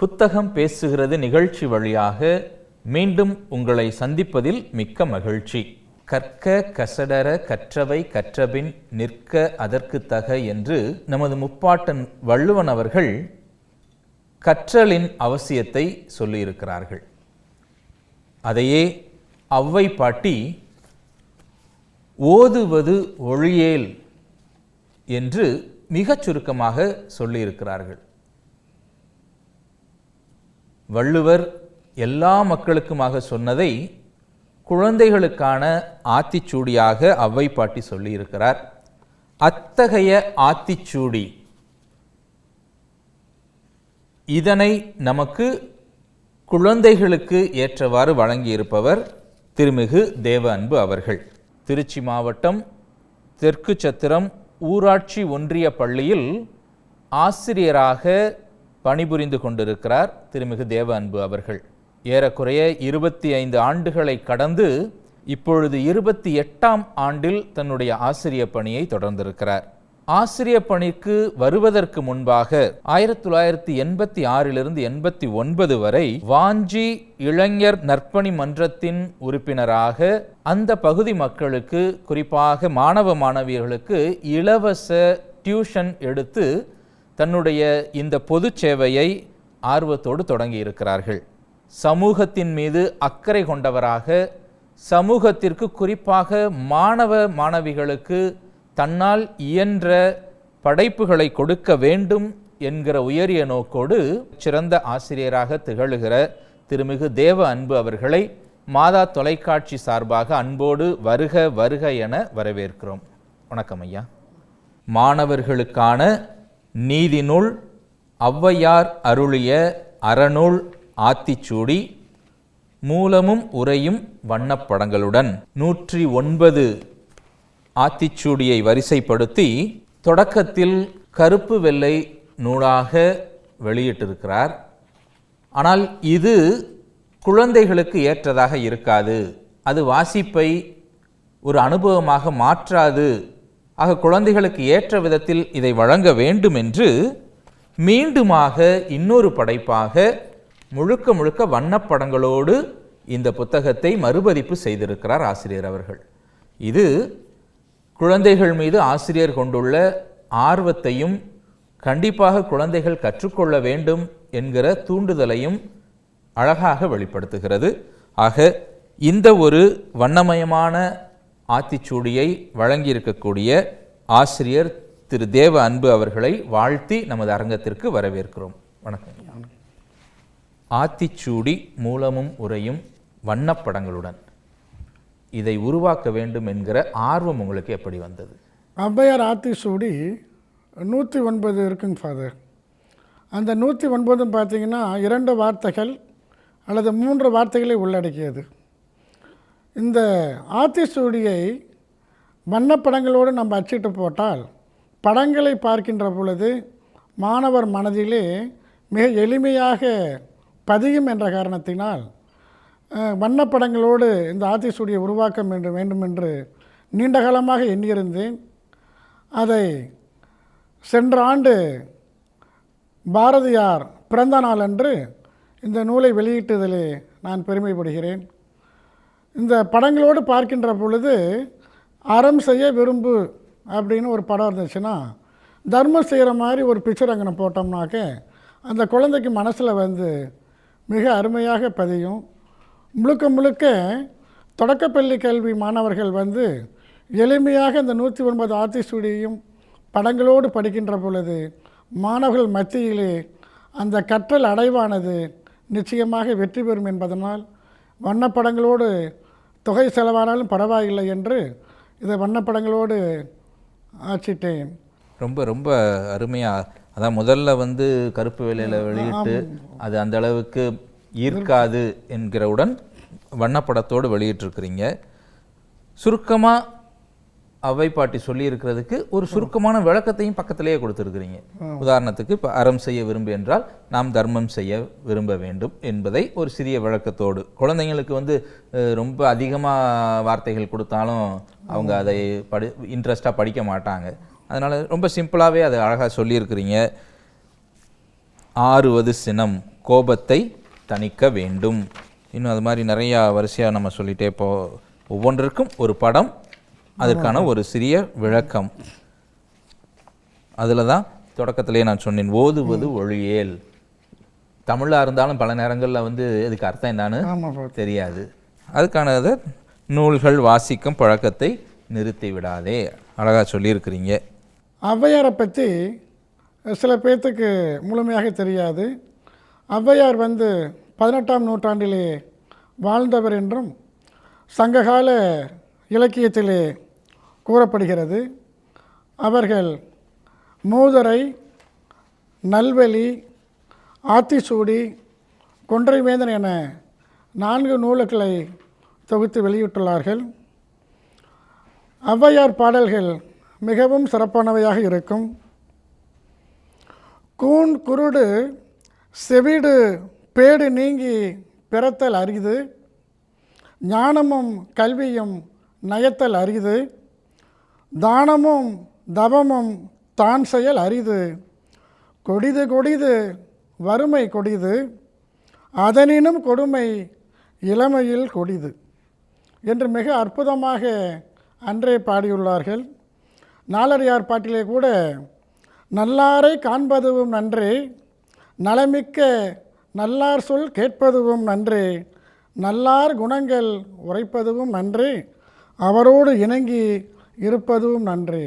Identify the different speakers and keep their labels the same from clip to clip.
Speaker 1: புத்தகம் பேசுகிறது நிகழ்ச்சி வழியாக மீண்டும் உங்களை சந்திப்பதில் மிக்க மகிழ்ச்சி. கற்க கசடர கற்றவை கற்றபின் நிற்க அதற்கு தக என்று நமது முப்பாட்டன் வள்ளுவன் அவர்கள் கற்றலின் அவசியத்தை சொல்லியிருக்கிறார்கள். அதையே அவ்வை பாட்டி ஓதுவது ஒழியேல் என்று மிகச் சுருக்கமாக சொல்லியிருக்கிறார்கள். வள்ளுவர் எல்லா மக்களுக்குமாக சொன்னதை குழந்தைகளுக்கான ஆத்திச்சூடியாக அவ்வை பாட்டி சொல்லியிருக்கிறார். அத்தகைய ஆத்திச்சூடி இதனை நமக்கு குழந்தைகளுக்கு ஏற்றவாறு வழங்கியிருப்பவர் திருமிகு தேவ அன்பு அவர்கள். திருச்சி மாவட்டம் தெற்கு சத்திரம் ஊராட்சி ஒன்றிய பள்ளியில் ஆசிரியராக பணிபுரிந்து கொண்டிருக்கிறார் திருமிகு தேவ அன்பு அவர்கள். ஏறக்குறைய இருபத்தி ஐந்து ஆண்டுகளை கடந்து இப்பொழுது இருபத்தி எட்டாம் ஆண்டில் தன்னுடைய ஆசிரிய பணியை தொடர்ந்திருக்கிறார். ஆசிரிய பணிக்கு வருவதற்கு முன்பாக ஆயிரத்தி தொள்ளாயிரத்தி எண்பத்தி ஆறிலிருந்து எண்பத்தி ஒன்பது வரை வாஞ்சி இளைஞர் நற்பணி மன்றத்தின் உறுப்பினராக அந்த பகுதி மக்களுக்கு குறிப்பாக மாணவ மாணவியர்களுக்கு இலவச டியூஷன் எடுத்து தன்னுடைய இந்த பொது சேவையை ஆர்வத்தோடு தொடங்கி இருக்கிறார்கள் சமூகத்தின் மீது அக்கறை கொண்டவராக சமூகத்திற்கு குறிப்பாக மாணவ மாணவிகளுக்கு தன்னால் இயன்ற படைப்புகளை கொடுக்க வேண்டும் என்கிற உயரிய நோக்கோடு சிறந்த ஆசிரியராக திகழுகிற திருமிகு தேவ அன்பு அவர்களை மாதா தொலைக்காட்சி சார்பாக அன்போடு வருக வருக என வரவேற்கிறோம். வணக்கம் ஐயா. மாணவர்களுக்கான நீதிநூல் ஔவையார் அருளிய அறநூல் ஆத்திச்சூடி மூலமும் உரையும் வண்ணப்படங்களுடன் நூற்றி ஒன்பது ஆத்திச்சூடியை வரிசைப்படுத்தி தொடக்கத்தில் கருப்பு வெள்ளை நூலாக வெளியிட்டிருக்கிறார். ஆனால் இது குழந்தைகளுக்கு ஏற்றதாக இருக்காது. அது வாசிப்பை ஒரு அனுபவமாக மாற்றாது. ஆக குழந்தைகளுக்கு ஏற்ற விதத்தில் இதை வழங்க வேண்டும் என்று மீண்டுமாக இன்னொரு படைப்பாக முழுக்க முழுக்க வண்ணப்படங்களோடு இந்த புத்தகத்தை மறுபதிப்பு செய்திருக்கிறார் ஆசிரியர் அவர்கள். இது குழந்தைகள் மீது ஆசிரியர் கொண்டுள்ள ஆர்வத்தையும் கண்டிப்பாக குழந்தைகள் கற்றுக்கொள்ள வேண்டும் என்கிற தூண்டுதலையும் அழகாக வெளிப்படுத்துகிறது. ஆக இந்த ஒரு வண்ணமயமான ஆத்திச்சூடியை வழங்கியிருக்கக்கூடிய ஆசிரியர் திரு தேவ அன்பு அவர்களை வாழ்த்தி நமது அரங்கத்திற்கு வரவேற்கிறோம். வணக்கம். ஆத்திச்சூடி மூலமும் உரையும் வண்ணப்படங்களுடன் இதை உருவாக்க வேண்டும் என்கிற ஆர்வம் உங்களுக்கு எப்படி வந்தது?
Speaker 2: ஔவையார் ஆத்திச்சூடி நூற்றி ஒன்பது இருக்குங்க ஃபாதர் அந்த நூற்றி ஒன்பதும் பார்த்தீங்கன்னா இரண்டு வார்த்தைகள் அல்லது மூன்று வார்த்தைகளை உள்ளடக்கியது. இந்த ஆத்திசூடியை வண்ணப்படங்களோடு நம்ம அச்சிட்டு போட்டால் படங்களை பார்க்கின்ற பொழுது மாணவர் மனதிலே மிக எளிமையாக பதியும் என்ற காரணத்தினால் வண்ணப்படங்களோடு இந்த ஆத்திசூடியை உருவாக்க வேண்டும் வேண்டும் என்று நீண்ட காலமாக எண்ணியிருந்தேன். அதை சென்ற ஆண்டு பாரதியார் பிறந்த நாளன்று இந்த நூலை வெளியிட்டதிலே நான் பெருமைப்படுகிறேன். இந்த படங்களோடு பார்க்கின்ற பொழுது அறம் செய்ய விரும்பு அப்படின்னு ஒரு படம் இருந்துச்சுன்னா தர்மம் செய்கிற மாதிரி ஒரு பிக்சர் அங்கே போட்டோம்னாக்க அந்த குழந்தைக்கு மனசில் வந்து மிக அருமையாக பதியும். முழுக்க முழுக்க தொடக்கப்பள்ளி கல்வி மாணவர்கள் வந்து எளிமையாக இந்த நூற்றி ஒன்பது ஆத்திசூடியையும் படங்களோடு படிக்கின்ற பொழுது மாணவர்கள் மத்தியிலே அந்த கற்றல் அடைவானது நிச்சயமாக வெற்றி பெறும் என்பதனால் வண்ணப்படங்களோடு தொகை செலவானாலும் பரவாயில்லை என்று இதை வண்ணப்படங்களோடு ஆச்சிட்டேன்.
Speaker 1: ரொம்ப ரொம்ப அருமையாக அதான் முதல்ல வந்து கருப்பு வேலையில் வெளியிட்டு அது அந்த அளவுக்கு ஈர்க்காது என்கிறவுடன் வண்ணப்படத்தோடு வெளியிட்டிருக்கிறீங்க. சுருக்கமாக அவை பாட்டி சொல்லியிருக்கிறதுக்கு ஒரு சுருக்கமான விளக்கத்தையும் பக்கத்திலேயே கொடுத்துருக்குறீங்க. உதாரணத்துக்கு இப்போ அறம் செய்ய விரும்பு என்றால் நாம் தர்மம் செய்ய விரும்ப வேண்டும் என்பதை ஒரு சிறிய விளக்கத்தோடு. குழந்தைங்களுக்கு வந்து ரொம்ப அதிகமாக வார்த்தைகள் கொடுத்தாலும் அவங்க அதை படி இன்ட்ரெஸ்டாக படிக்க மாட்டாங்க. அதனால் ரொம்ப சிம்பிளாகவே அதை அழகாக சொல்லியிருக்கிறீங்க. ஆறுவது சினம் கோபத்தை தணிக்க வேண்டும். இன்னும் அது மாதிரி நிறையா வரிசையாக நம்ம சொல்லிட்டே போ ஒவ்வொன்றிற்கும் ஒரு படம் அதற்கான ஒரு சிறிய விளக்கம். அதில் தான் தொடக்கத்திலே நான் சொன்னேன் ஓதுவது ஒழியேல். தமிழாக இருந்தாலும் பல நேரங்களில் வந்து இதுக்கு அர்த்தம் என்னன்னு தெரியாது. அதுக்கானது நூல்கள் வாசிக்கும் பழக்கத்தை நிறுத்தி விடாதே. அழகாக சொல்லியிருக்கிறீங்க.
Speaker 2: ஔவையாரை பற்றி சில பேர்த்துக்கு முழுமையாக தெரியாது. ஔவையார் வந்து பதினெட்டாம் நூற்றாண்டிலே வாழ்ந்தவர் என்றும் சங்ககால இலக்கியத்திலே கூறப்படுகிறது. அவர்கள் மூதரை நல்வெளி ஆத்திசூடி கொன்றைவேந்தன் என நான்கு நூல்களை தொகுத்து வெளியிட்டுள்ளார்கள். ஔவையார் பாடல்கள் மிகவும் சிறப்பானவையாக இருக்கும். கூன் குருடு செவிடு பேடு நீங்கி பிறத்தல் அரிது. ஞானமும் கல்வியும் நயத்தல் அரிது. தானமும் தவமும் தான் செயல் அரிது. கொடிது கொடிது வறுமை கொடிது. அதனினும் கொடுமை இளமையில் கொடிது. என்று மிக அற்புதமாக அன்றே பாடியுள்ளார்கள். நாலடியார் பாட்டிலே கூட நல்லாரை காண்பதுவும் நன்றே. நலமிக்க நல்லார் சொல் கேட்பதுவும் நன்றே. நல்லார் குணங்கள் உரைப்பதுவும் நன்றே. அவரோடு இணங்கி இருப்பதும் நன்றி.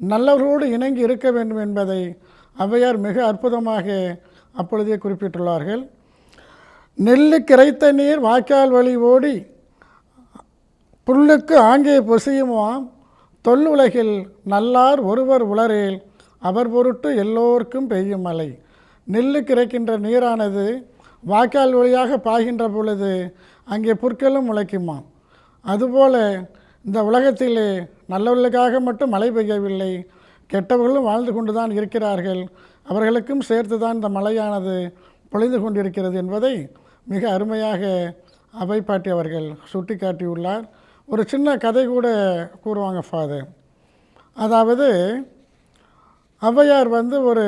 Speaker 2: நல்லவரோடு இணங்கி இருக்க வேண்டும் என்பதை ஔவையார் மிக அற்புதமாக அப்பொழுதே குறிப்பிட்டுள்ளார்கள். நெல்லு கிரைத்த நீர் வாய்க்கால் வழி ஓடி புல்லுக்கு ஆங்கே பொசியுமாம். தொல்லுலகில் நல்லார் ஒருவர் உளரேல் அவர் பொருட்டு எல்லோருக்கும் பெய்யும் மழை. நெல்லு கிடைக்கின்ற நீரானது வாய்க்கால் வழியாக பாய்கின்ற பொழுது அங்கே புற்களும் முளைக்குமாம். அதுபோல இந்த உலகத்திலே நல்லவர்களுக்காக மட்டும் மழை பெய்யவில்லை. கெட்டவர்களும் வாழ்ந்து கொண்டு தான் இருக்கிறார்கள். அவர்களுக்கும் சேர்த்து தான் இந்த மழையானது பொழிந்து கொண்டிருக்கிறது என்பதை மிக அருமையாக அவை அவர்கள் சுட்டி காட்டியுள்ளார் ஒரு சின்ன கதை கூட கூறுவாங்க ஃபாதர். அதாவது ஔவையார் வந்து ஒரு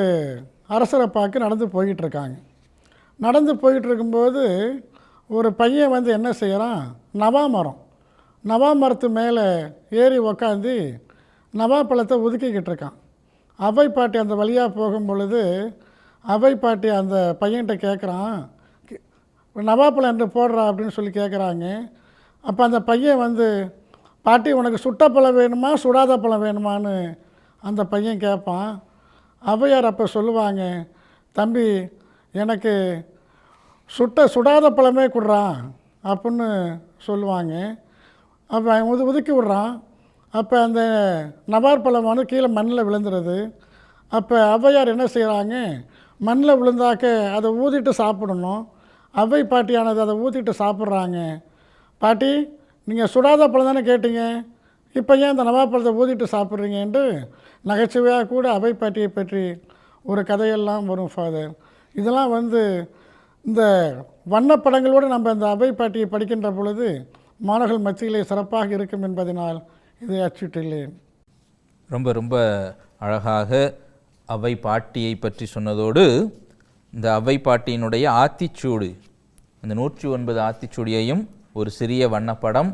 Speaker 2: அரசரை பார்க்க நடந்து போய்கிட்டு இருக்காங்க நடந்து போயிட்டு இருக்கும்போது ஒரு பையன் வந்து என்ன செய்கிறான் நவா மரம் நவா மரத்து மேலே ஏறி உக்காந்து நவா பழத்தை ஒதுக்கிக்கிட்டு இருக்கான். அவை பாட்டி அந்த வழியாக போகும் பொழுது அவை பாட்டி அந்த பையன்கிட்ட கேட்குறான் நவாப்பழம் என்று போடுறா அப்படின்னு சொல்லி கேட்குறாங்க அப்போ அந்த பையன் வந்து பாட்டி உனக்கு சுட்ட பழம் வேணுமா சுடாத பழம் வேணுமான்னு அந்த பையன் கேட்பான் அவையார் அப்போ சொல்லுவாங்க தம்பி எனக்கு சுட்ட சுடாத பழமே கொடுறான் அப்புடின்னு சொல்லுவாங்க. அவன் உது ஒதுக்கி விட்றான். அப்போ அந்த நவார் பழம் வந்து கீழே மண்ணில் விழுந்துருது. அப்போ ஔவையார் என்ன செய்கிறாங்க மண்ணில் விழுந்தாக்க அதை ஊதிட்டு சாப்பிடணும். அவ்வை பாட்டியானது அதை ஊற்றிட்டு சாப்பிட்றாங்க. பாட்டி நீங்கள் சுடாத பழம் தானே கேட்டீங்க? இப்போ ஏன் இந்த நவாப்பழத்தை ஊதிட்டு சாப்பிட்றீங்க என்று நகைச்சுவையாக கூட அவை பாட்டியை பற்றி ஒரு கதையெல்லாம் வரும் ஃபாதர். இதெல்லாம் வந்து இந்த வண்ணப்படங்களோடு நம்ம இந்த அவை பாட்டியை படிக்கின்ற பொழுது மாணவர்கள் மத்தியிலே சிறப்பாக இருக்கும் என்பதனால் இதை அச்சிட்டுள்ளேன்.
Speaker 1: ரொம்ப ரொம்ப அழகாக அவை பாட்டியை பற்றி சொன்னதோடு இந்த அவை பாட்டியினுடைய ஆத்திச்சூடு இந்த நூற்றி ஒன்பது ஆத்திச்சூடியையும் ஒரு சிறிய வண்ணப்படம்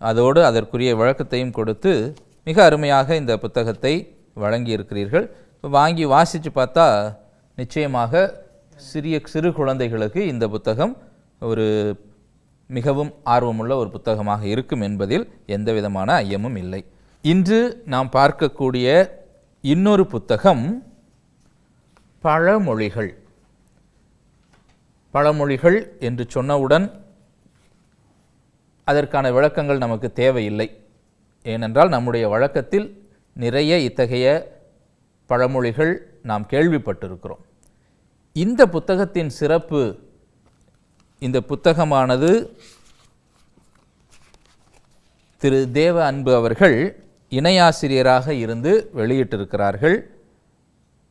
Speaker 1: அதோடு அதற்குரிய விளக்கத்தையும் கொடுத்து மிக அருமையாக இந்த புத்தகத்தை வழங்கியிருக்கிறீர்கள். இப்போ வாங்கி வாசித்து பார்த்தா நிச்சயமாக சிறிய சிறு குழந்தைகளுக்கு இந்த புத்தகம் ஒரு மிகவும் ஆர்வமுள்ள ஒரு புத்தகமாக இருக்கும் என்பதில் எந்தவிதமான ஐயமும் இல்லை. இன்று நாம் பார்க்கக்கூடிய இன்னொரு புத்தகம் பழமொழிகள். பழமொழிகள் என்று சொன்னவுடன் அதற்கான விளக்கங்கள் நமக்கு தேவையில்லை. ஏனென்றால் நம்முடைய வழக்கத்தில் நிறைய இத்தகைய பழமொழிகள் நாம் கேள்விப்பட்டிருக்கிறோம். இந்த புத்தகத்தின் சிறப்பு இந்த புத்தகமானது திரு தேவ அன்பு அவர்கள் இணையாசிரியராக இருந்து வெளியிட்டிருக்கிறார்கள்.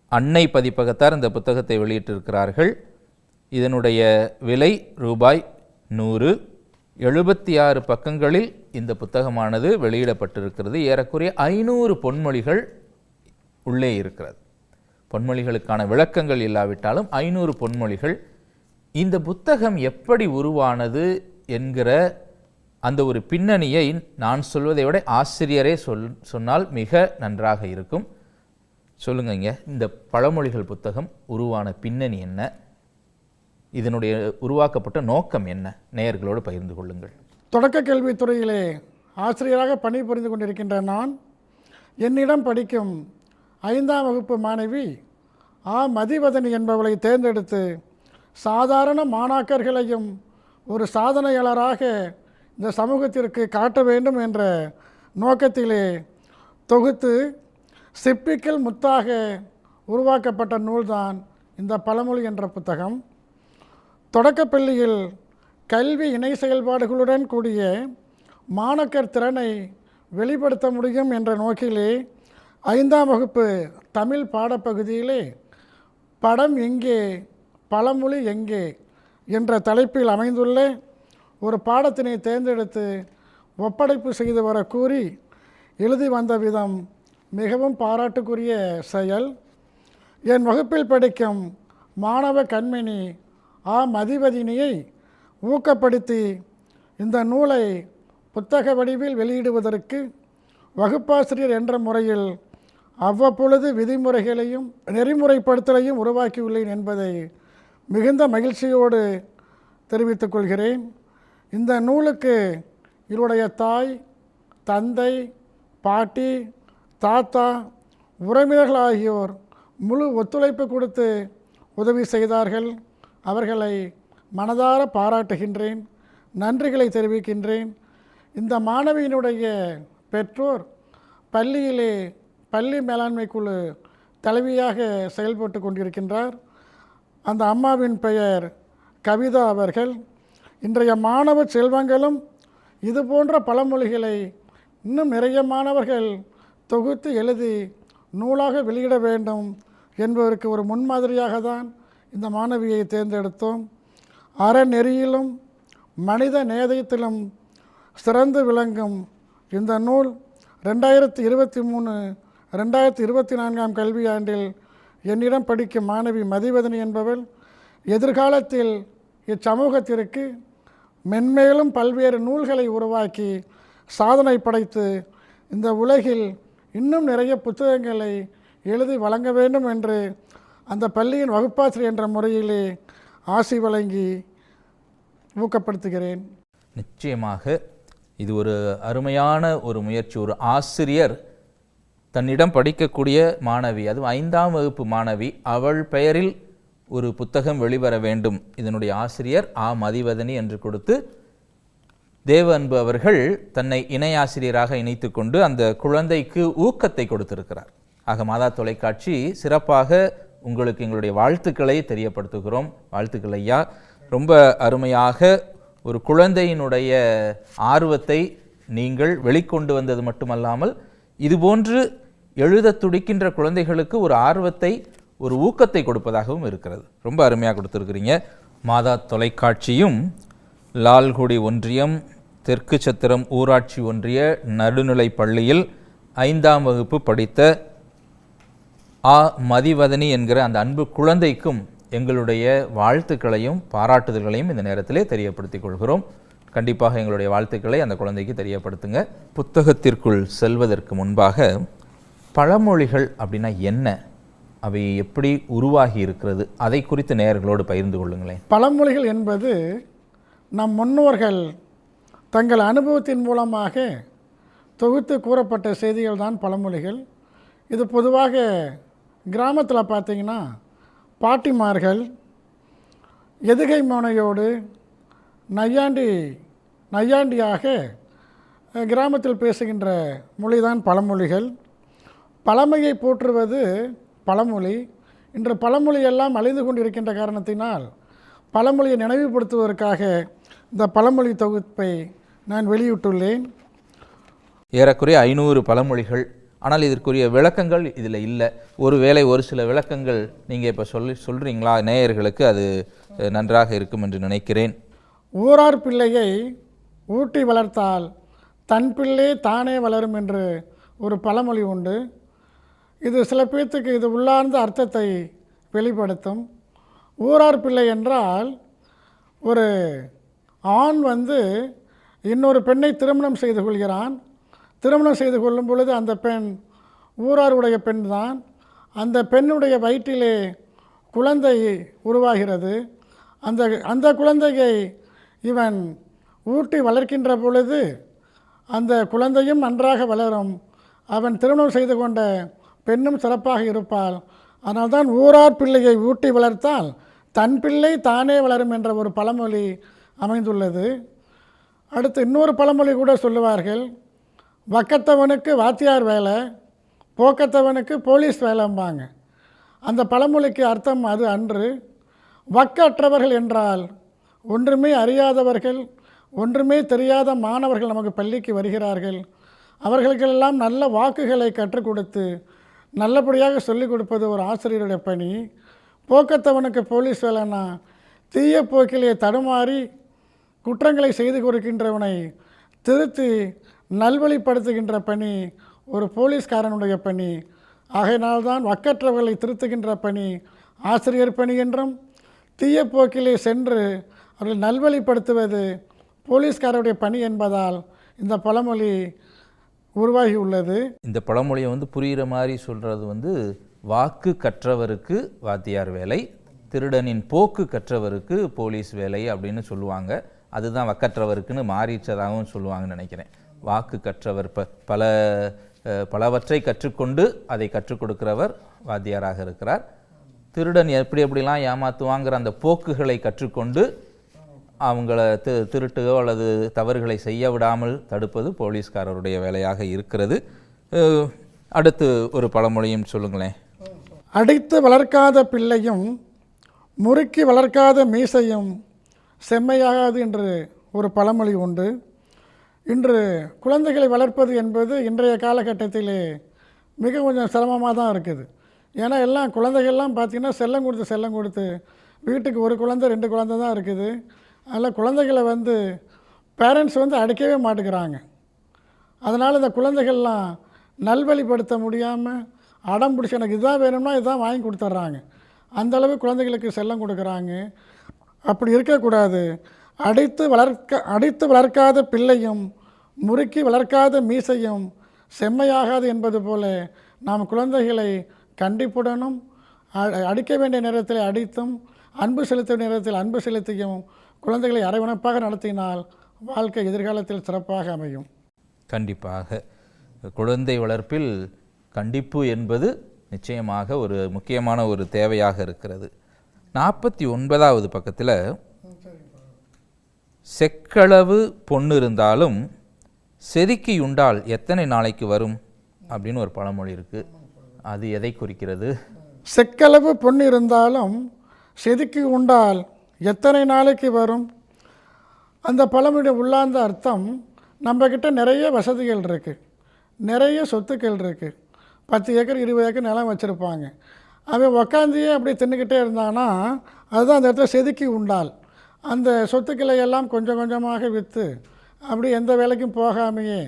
Speaker 1: அன்னை பதிப்பகத்தார் இந்த புத்தகத்தை வெளியிட்டிருக்கிறார்கள். இதனுடைய விலை ரூபாய் நூறு. எழுபத்தி ஆறு பக்கங்களில் இந்த புத்தகமானது வெளியிடப்பட்டிருக்கிறது. ஏறக்குறைய ஐநூறு பொன்மொழிகள் உள்ளே இருக்கிறது. பொன்மொழிகளுக்கான விளக்கங்கள் இல்லாவிட்டாலும் ஐநூறு பொன்மொழிகள் இந்த புத்தகம் எப்படி உருவானது என்கிற அந்த ஒரு பின்னணியை நான் சொல்வதை விட ஆசிரியரே சொல் சொன்னால் மிக நன்றாக இருக்கும். சொல்லுங்கங்க இந்த பழமொழிகள் புத்தகம் உருவான பின்னணி என்ன? இதனுடைய உருவாக்கப்பட்ட நோக்கம் என்ன? நேயர்களோடு பகிர்ந்து கொள்ளுங்கள்.
Speaker 2: தொடக்க கல்வித்துறையிலே ஆசிரியராக பணிபுரிந்து கொண்டிருக்கின்ற நான் என்னிடம் படிக்கும் ஐந்தாம் வகுப்பு மாணவி ஆ மதிவதனி என்பவளை தேர்ந்தெடுத்து சாதாரண மாணாக்கர்களையும் ஒரு சாதனையாளராக இந்த சமூகத்திற்கு காட்ட வேண்டும் என்ற நோக்கத்திலே தொகுத்து சிப்பிக்கல் முத்தாக உருவாக்கப்பட்ட நூல்தான் இந்த பழமொழி என்ற புத்தகம். தொடக்கப்பள்ளியில் கல்வி இணை செயல்பாடுகளுடன் கூடிய மாணக்கர் திறனை வெளிப்படுத்த முடியும் என்ற நோக்கிலே ஐந்தாம் வகுப்பு தமிழ் பாடப்பகுதியிலே படம் எங்கே பழமொழி எங்கே என்ற தலைப்பில் அமைந்துள்ள ஒரு பாடத்தினை தேர்ந்தெடுத்து ஒப்படைப்பு செய்து வர கூறி எழுதி வந்த விதம் மிகவும் பாராட்டுக்குரிய செயல். என் வகுப்பில் படிக்கும் மாணவ கண்மணி ஆ. மதிவதினியை ஊக்கப்படுத்தி இந்த நூலை புத்தக வடிவில் வெளியிடுவதற்கு வகுப்பாசிரியர் என்ற முறையில் அவ்வப்பொழுது விதிமுறைகளையும் நெறிமுறைப்படுத்தலையும் உருவாக்கியுள்ளேன் என்பதை மிகுந்த மகிழ்ச்சியோடு தெரிவித்துக் கொள்கிறேன். இந்த நூலுக்கு இவருடைய தாய் தந்தை பாட்டி தாத்தா உறவினர்கள் ஆகியோர் முழு ஒத்துழைப்பு கொடுத்து உதவி செய்தார்கள். அவர்களை மனதார பாராட்டுகின்றேன். நன்றிகளை தெரிவிக்கின்றேன். இந்த மாணவியினுடைய பெற்றோர் பள்ளியிலே பள்ளி மேலாண்மை குழு தலைவியாக செயல்பட்டு கொண்டிருக்கின்றார். அந்த அம்மாவின் பெயர் கவிதா அவர்கள். இன்றைய மாணவ செல்வங்களும் இது போன்ற பழமொழிகளை இன்னும் நிறைய மாணவர்கள் தொகுத்து எழுதி நூலாக வெளியிட வேண்டும் என்பதற்கு ஒரு முன்மாதிரியாக தான் இந்த மாணவியை தேர்ந்தெடுத்தோம். அறநெறியிலும் மனித நேதயத்திலும் சிறந்து விளங்கும் இந்த நூல் ரெண்டாயிரத்தி இருபத்தி மூணு ரெண்டாயிரத்தி இருபத்தி நான்காம் கல்வியாண்டில் என்னிடம் படிக்கும் மாணவி மதிவதனி என்பவள் எதிர்காலத்தில் இச்சமூகத்திற்கு மென்மேலும் பல்வேறு நூல்களை உருவாக்கி சாதனை படைத்து இந்த உலகில் இன்னும் நிறைய புத்தகங்களை எழுதி வழங்க வேண்டும் என்று அந்த பள்ளியின் வகுப்பாசிரியர் என்ற முறையிலே ஆசி வழங்கி ஊக்கப்படுத்துகிறேன்.
Speaker 1: நிச்சயமாக இது ஒரு அருமையான ஒரு முயற்சி. ஒரு ஆசிரியர் தன்னிடம் படிக்கக்கூடிய மாணவி அதுவும் ஐந்தாம் வகுப்பு மாணவி அவள் பெயரில் ஒரு புத்தகம் வெளிவர வேண்டும். இதனுடைய ஆசிரியர் ஆ. மதிவதனி என்று கொடுத்து தேவ அன்பு அவர்கள் தன்னை இணையாசிரியராக இணைத்து கொண்டு அந்த குழந்தைக்கு ஊக்கத்தை கொடுத்திருக்கிறார். ஆக மாதா தொலைக்காட்சி சிறப்பாக உங்களுக்கு எங்களுடைய வாழ்த்துக்களை தெரியப்படுத்துகிறோம். வாழ்த்துக்கள் ஐயா. ரொம்ப அருமையாக ஒரு குழந்தையினுடைய ஆர்வத்தை நீங்கள் வெளிக்கொண்டு வந்தது மட்டுமல்லாமல் இதுபோன்று எழுத துடிக்கின்ற குழந்தைகளுக்கு ஒரு ஆர்வத்தை ஒரு ஊக்கத்தை கொடுப்பதாகவும் இருக்கிறது. ரொம்ப அருமையாக கொடுத்துருக்குறீங்க. மாதா தொலைக்காட்சியும் லால்குடி ஒன்றியம் தெற்கு சத்திரம் ஊராட்சி ஒன்றிய நடுநிலைப் பள்ளியில் ஐந்தாம் வகுப்பு படித்த ஆ. மதிவதனி என்கிற அந்த அன்பு குழந்தைக்கும் எங்களுடைய வாழ்த்துக்களையும் பாராட்டுதல்களையும் இந்த நேரத்திலே தெரியப்படுத்திக் கொள்கிறோம். கண்டிப்பாக எங்களுடைய வாழ்த்துக்களை அந்த குழந்தைக்கு தெரியப்படுத்துங்க. புத்தகத்திற்குள் செல்வதற்கு முன்பாக பழமொழிகள் அப்படின்னா என்ன? அவை எப்படி உருவாகி இருக்கிறது? அதை குறித்து நேயர்களோடு பகிர்ந்து கொள்ளுங்களேன்.
Speaker 2: பழமொழிகள் என்பது நம் முன்னோர்கள் தங்கள் அனுபவத்தின் மூலமாக தொகுத்து கூறப்பட்ட செய்திகள் தான் பழமொழிகள். இது பொதுவாக கிராமத்தில் பார்த்திங்கன்னா பாட்டிமார்கள் எதுகை மோனையோடு நையாண்டி நையாண்டியாக கிராமத்தில் பேசுகின்ற மொழிதான் பழமொழிகள். பழமையை போற்றுவது பழமொழி. இன்று பழமொழி எல்லாம் அழிந்து கொண்டிருக்கின்ற காரணத்தினால் பழமொழியை நினைவுபடுத்துவதற்காக இந்த பழமொழி தொகுப்பை நான் வெளியிட்டுள்ளேன்.
Speaker 1: ஏறக்குறைய ஐநூறு பழமொழிகள் ஆனால் இதற்குரிய விளக்கங்கள் இதில் இல்லை. ஒருவேளை ஒரு சில விளக்கங்கள் நீங்கள் இப்போ சொல்லி சொல்கிறீங்களா நேயர்களுக்கு அது நன்றாக இருக்கும் என்று நினைக்கிறேன்.
Speaker 2: ஊரார் பிள்ளையை ஊட்டி வளர்த்தால் தன் பிள்ளை தானே வளரும் என்று ஒரு பழமொழி உண்டு. இது சில பேர்த்துக்கு இது உள்ளார்ந்த அர்த்தத்தை வெளிப்படுத்தும். ஊரார் பிள்ளை என்றால் ஒரு ஆண் வந்து இன்னொரு பெண்ணை திருமணம் செய்து கொள்கிறான். திருமணம் செய்து கொள்ளும் பொழுது அந்த பெண் ஊராருடைய பெண் தான். அந்த பெண்ணுடைய வயிற்றிலே குழந்தை உருவாகிறது. அந்த அந்த குழந்தையை இவன் ஊட்டி வளர்க்கின்ற பொழுது அந்த குழந்தையும் நன்றாக வளரும். அவன் திருமணம் செய்து கொண்ட பெண்ணும் சிறப்பாக இருப்பாள். அதனால்தான் ஊரார் பிள்ளையை ஊட்டி வளர்த்தால் தன் பிள்ளை தானே வளரும் என்ற ஒரு பழமொழி அமைந்துள்ளது. அடுத்து இன்னொரு பழமொழி கூட சொல்லுவார்கள். வக்கத்தவனுக்கு வாத்தியார் வேலை போக்கத்தவனுக்கு போலீஸ் வேலைம்பாங்க. அந்த பழமொழிக்கு அர்த்தம் அது அன்று வக்கற்றவர்கள் என்றால் ஒன்றுமே அறியாதவர்கள் ஒன்றுமே தெரியாத மாணவர்கள் நமக்கு பள்ளிக்கு வருகிறார்கள். அவர்களுக்கெல்லாம் நல்ல வாக்குகளை கற்றுக் கொடுத்து நல்லபடியாக சொல்லிக் கொடுப்பது ஒரு ஆசிரியருடைய பணி. போக்கத்தவனுக்கு போலீஸ் வேலைன்னா தீய போக்கிலே தடுமாறி குற்றங்களை செய்து கொடுக்கின்றவனை திருத்தி நல்வழிப்படுத்துகின்ற பணி ஒரு போலீஸ்காரனுடைய பணி. ஆகையினால்தான் வக்கற்றவர்களை திருத்துகின்ற பணி ஆசிரியர் பணி என்றும் தீய போக்கிலே சென்று அவர்கள் நல்வழிப்படுத்துவது போலீஸ்காரருடைய பணி என்பதால் இந்த பழமொழி உருவாகி உள்ளது.
Speaker 1: இந்த பழமொழியை வந்து புரிகிற மாதிரி சொல்கிறது வந்து வாக்கு கற்றவருக்கு வாத்தியார் வேலை திருடனின் போக்கு கற்றவருக்கு போலீஸ் வேலை அப்படின்னு சொல்லுவாங்க. அதுதான் வக்கற்றவருக்குன்னு மாறிச்சதாகவும் சொல்லுவாங்கன்னு நினைக்கிறேன். வாக்கு கற்றவர் ப பல பலவற்றை கற்றுக்கொண்டு அதை கற்றுக் கொடுக்கிறவர் வாத்தியாராக இருக்கிறார். திருடன் எப்படி எப்படிலாம் ஏமாத்துவாங்கிற அந்த போக்குகளை கற்றுக்கொண்டு அவங்கள தி திருட்டுகோ அல்லது தவறுகளை செய்ய விடாமல் தடுப்பது போலீஸ்காரருடைய வேலையாக இருக்கிறது. அடுத்து ஒரு பழமொழியும் சொல்லுங்களேன்.
Speaker 2: அடித்து வளர்க்காத பிள்ளையும் முறுக்கி வளர்க்காத மீசையும் செம்மையாகாது என்று ஒரு பழமொழி உண்டு. இன்று குழந்தைகளை வளர்ப்பது என்பது இன்றைய காலகட்டத்திலே மிக கொஞ்சம் சிரமமாக தான் இருக்குது. ஏன்னா எல்லாம் குழந்தைகள்லாம் பார்த்திங்கன்னா செல்லம் கொடுத்து செல்லம் கொடுத்து வீட்டுக்கு ஒரு குழந்தை ரெண்டு குழந்தை தான் இருக்குது. அதில் குழந்தைகளை வந்து பேரண்ட்ஸ் வந்து அடிக்கவே மாட்டேங்கிறாங்க அதனால் இந்த குழந்தைகள்லாம் நல்வழிப்படுத்த முடியாமல் அடம் பிடிச்சி எனக்கு இதான் வேணும்னா இதான் வாங்கி கொடுத்துட்றாங்க. அந்தளவு குழந்தைகளுக்கு செல்லம் கொடுக்குறாங்க. அப்படி இருக்கக்கூடாது. அடித்து வளர்க்க அடித்து வளர்க்காத பிள்ளையும் முறுக்கி வளர்க்காத மீசையும் செம்மையாகாது என்பது போல நாம் குழந்தைகளை கண்டிப்புடனும் அ- அடிக்க வேண்டிய நேரத்தில் அடித்தும் அன்பு செலுத்த நேரத்தில் அன்பு செலுத்தியும் குழந்தைகளை அரவணைப்பாக நடத்தினால் வாழ்க்கை எதிர்காலத்தில் சிறப்பாக அமையும்.
Speaker 1: கண்டிப்பாக. குழந்தை வளர்ப்பில் கண்டிப்பு என்பது நிச்சயமாக ஒரு முக்கியமான ஒரு தேவையாக இருக்கிறது. நாற்பத்தி ஒன்பதாவது பக்கத்தில் செக்களவு பொண்ணு இருந்தாலும் செதுக்கியுண்டால் எத்தனை நாளைக்கு வரும் அப்படின்னு ஒரு பழமொழி இருக்கு. அது எதை குறிக்கிறது?
Speaker 2: செக்களவு பொன் இருந்தாலும் செதுக்கி உண்டால் எத்தனை நாளைக்கு வரும்? அந்த பழமொழிய உள்ளார்ந்த அர்த்தம் நம்மக்கிட்ட நிறைய வசதிகள் இருக்குது நிறைய சொத்துக்கள் இருக்குது பத்து ஏக்கர் இருபது ஏக்கர் நிலம் வச்சுருப்பாங்க. அவன் உக்காந்தியே அப்படி தின்னுக்கிட்டே இருந்தானா அதுதான் அந்த இடத்துல செதுக்கி உண்டால் அந்த சொத்துக்களை எல்லாம் கொஞ்சம் கொஞ்சமாக விற்று அப்படி எந்த வேலைக்கும் போகாமையே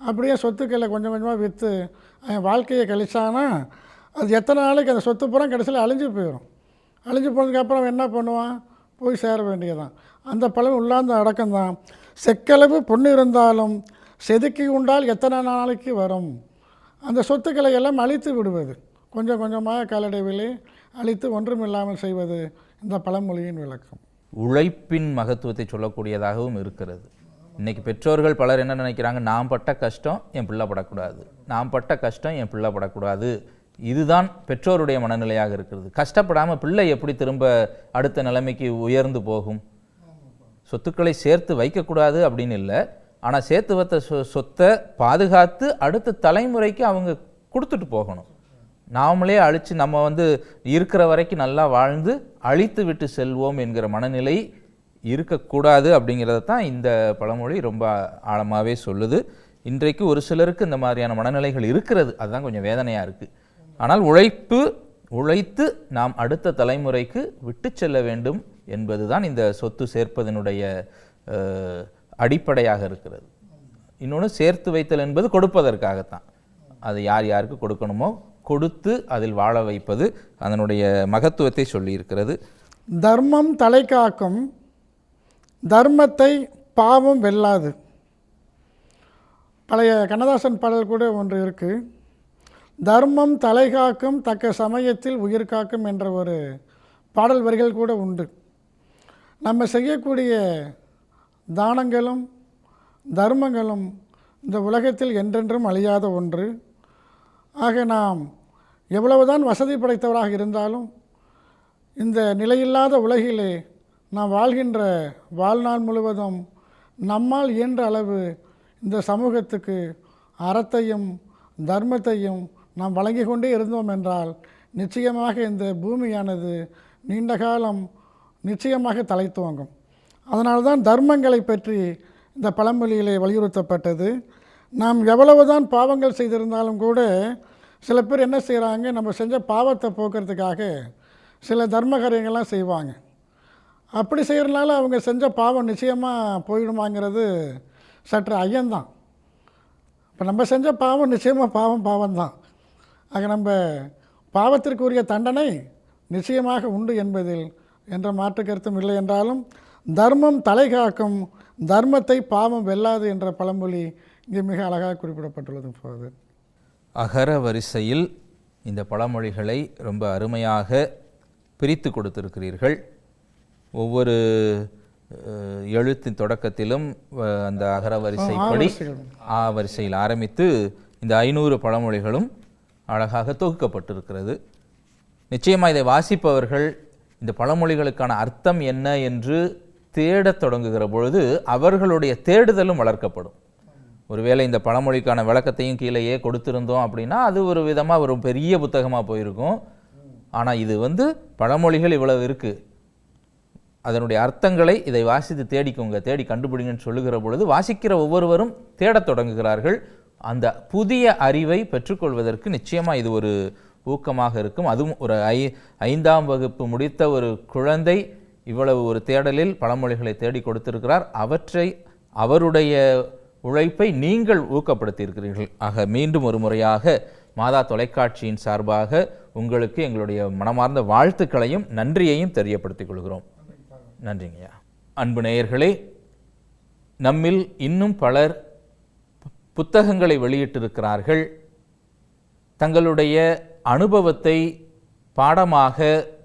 Speaker 2: அப்படியே சொத்துக்களை கொஞ்சம் கொஞ்சமாக விற்று அவன் வாழ்க்கையை கழிச்சானா அது எத்தனை நாளைக்கு அந்த சொத்து புறம் கடைசியில் அழிஞ்சு போயிடும் அழிஞ்சு போனதுக்கப்புறம் என்ன பண்ணுவான்? போய் சேர வேண்டியதான் அந்த பழம் உள்ளார்ந்த அடக்கம்தான். செக்களவு பொண்ணு இருந்தாலும் செதுக்கி உண்டால் எத்தனை நாளைக்கு வரும்? அந்த சொத்துக்களை எல்லாம் அழித்து விடுவது. கொஞ்சம் கொஞ்சமாக காலடைவிலே அழித்து ஒன்றுமில்லாமல் செய்வது இந்த பழமொழியின் விளக்கம்.
Speaker 1: உழைப்பின் மகத்துவத்தை சொல்லக்கூடியதாகவும் இருக்கிறது. இன்றைக்கி பெற்றோர்கள் பலர் என்ன நினைக்கிறாங்க? நான் பட்ட கஷ்டம் என் பிள்ளை படக்கூடாது. நான் பட்ட கஷ்டம் என் பிள்ளை படக்கூடாது. இதுதான் பெற்றோருடைய மனநிலையாக இருக்கிறது. கஷ்டப்படாமல் பிள்ளை எப்படி திரும்ப அடுத்த நிலைமைக்கு உயர்ந்து போகும்? சொத்துக்களை சேர்த்து வைக்கக்கூடாது அப்படின்னு இல்லை. ஆனால் சேர்த்து வைத்த சொ சொத்தை பாதுகாத்து அடுத்த தலைமுறைக்கு அவங்க கொடுத்துட்டு போகணும். நாமளே அழித்து நம்ம வந்து இருக்கிற வரைக்கும் நல்லா வாழ்ந்து அழித்து விட்டு செல்வோம் என்கிற மனநிலை இருக்கக்கூடாது அப்படிங்கிறத தான் இந்த பழமொழி ரொம்ப ஆழமாகவே சொல்லுது. இன்றைக்கு ஒரு சிலருக்கு இந்த மாதிரியான மனநிலைகள் இருக்கிறது. அதுதான் கொஞ்சம் வேதனையாக இருக்குது ஆனால் உழைப்பு உழைத்து நாம் அடுத்த தலைமுறைக்கு விட்டு செல்ல வேண்டும் என்பதுதான் இந்த சொத்து சேர்ப்பதனுடைய அடிப்படையாக இருக்கிறது. இன்னொன்று சேர்த்து வைத்தல் என்பது கொடுப்பதற்காகத்தான். அது யார் யாருக்கு கொடுக்கணுமோ கொடுத்து அதில் வாழ வைப்பது அதனுடைய மகத்துவத்தை சொல்லியிருக்கிறது.
Speaker 2: தர்மம் தலை காக்கும் தர்மத்தை பாவம் வெல்லாது. பழைய கண்ணதாசன் பாடல் கூட ஒன்று இருக்குது தர்மம் தலை காக்கும் தக்க சமயத்தில் உயிர் காக்கும் என்ற ஒரு பாடல் வரிகள் கூட உண்டு. நம்ம செய்யக்கூடிய தானங்களும் தர்மங்களும் இந்த உலகத்தில் என்றென்றும் அழியாத ஒன்று. ஆக நாம் எவ்வளவுதான் வசதி படைத்தவராக இருந்தாலும் இந்த நிலையில்லாத உலகிலே நாம் வாழ்கின்ற வாழ்நாள் முழுவதும் நம்மால் இயன்ற அளவு இந்த சமூகத்துக்கு அறத்தையும் தர்மத்தையும் நாம் வழங்கி கொண்டே இருந்தோம் என்றால் நிச்சயமாக இந்த பூமியானது நீண்ட காலம் நிச்சயமாக தலை துவங்கும். அதனால்தான் தர்மங்களை பற்றி இந்த பழமொழியிலே வலியுறுத்தப்பட்டது. நாம் எவ்வளவுதான் பாவங்கள் செய்திருந்தாலும் கூட சில பேர் என்ன செய்கிறாங்க நம்ம செஞ்ச பாவத்தை போக்குறதுக்காக சில தர்ம காரியங்கள்லாம் செய்வாங்க. அப்படி செய்கிறனால அவங்க செஞ்ச பாவம் நிச்சயமாக போயிடுமாங்கிறது சற்று ஐயந்தான் இப்போ நம்ம செஞ்ச பாவம் நிச்சயமாக பாவம் பாவம்தான். ஆக நம்ம பாவத்திற்குரிய தண்டனை நிச்சயமாக உண்டு என்பதில் என்ற மாற்று கருத்தும் இல்லை என்றாலும் தர்மம் தலை காக்கும் தர்மத்தை பாவம் வெல்லாது என்ற பழமொழி இங்கே மிக அழகாக குறிப்பிடப்பட்டுள்ளது போது.
Speaker 1: அகர வரிசையில் இந்த பழமொழிகளை ரொம்ப அருமையாக பிரித்து கொடுத்திருக்கிறீர்கள். ஒவ்வொரு எழுத்தின் தொடக்கத்திலும் அந்த அகர வரிசைப்படி ஆ வரிசையில் ஆரம்பித்து இந்த ஐநூறு பழமொழிகளும் அழகாக தொகுக்கப்பட்டிருக்கிறது. நிச்சயமாக இதை வாசிப்பவர்கள் இந்த பழமொழிகளுக்கான அர்த்தம் என்ன என்று தேடத் தொடங்குகிற பொழுது அவர்களுடைய தேடுதலும் வளர்க்கப்படும். ஒருவேளை இந்த பழமொழிக்கான விளக்கத்தையும் கீழேயே கொடுத்திருந்தோம் அப்படின்னா அது ஒரு விதமாக ஒரு பெரிய புத்தகமாக போயிருக்கும். ஆனால் இது வந்து பழமொழிகள் இவ்வளவு இருக்குது அதனுடைய அர்த்தங்களை இதை வாசித்து தேடிக்கோங்க தேடி கண்டுபிடிங்கன்னு சொல்லுகிற பொழுது வாசிக்கிற ஒவ்வொருவரும் தேடத் தொடங்குகிறார்கள். அந்த புதிய அறிவை பெற்றுக்கொள்வதற்கு நிச்சயமாக இது ஒரு ஊக்கமாக இருக்கும். அதுவும் ஒரு ஐ ஐந்தாம் வகுப்பு முடித்த ஒரு குழந்தை இவ்வளவு ஒரு தேடலில் பழமொழிகளை தேடி கொடுத்திருக்கிறார். அவற்றை அவருடைய உழைப்பை நீங்கள் ஊக்கப்படுத்தியிருக்கிறீர்கள். ஆக மீண்டும் ஒரு முறையாக மாதா தொலைக்காட்சியின் சார்பாக உங்களுக்கு எங்களுடைய மனமார்ந்த வாழ்த்துக்களையும் நன்றியையும் தெரியப்படுத்திக் கொள்கிறோம். நன்றிங்கய்யா. அன்பு நேயர்களே நம்மில் இன்னும் பலர் புத்தகங்களை வெளியிட்டிருக்கிறார்கள். தங்களுடைய அனுபவத்தை பாடமாக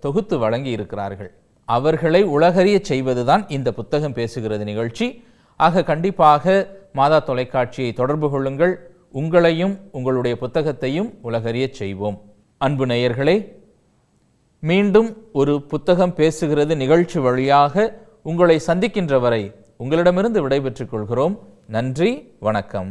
Speaker 1: தொகுத்து வழங்கி இருக்கிறார்கள் அவர்களை உலகறிய செய்வதுதான் இந்த புத்தகம் பேசுகிறது நிகழ்ச்சி. ஆக கண்டிப்பாக மாதா தொலைக்காட்சியை தொடர்பு கொள்ளுங்கள். உங்களையும் உங்களுடைய புத்தகத்தையும் உலகறிய செய்வோம். அன்பு நேயர்களே மீண்டும் ஒரு புத்தகம் பேசுகிறது நிகழ்ச்சி வழியாக உங்களை சந்திக்கின்ற வரை உங்களிடமிருந்து விடைபெற்றுக் கொள்கிறோம். நன்றி வணக்கம்.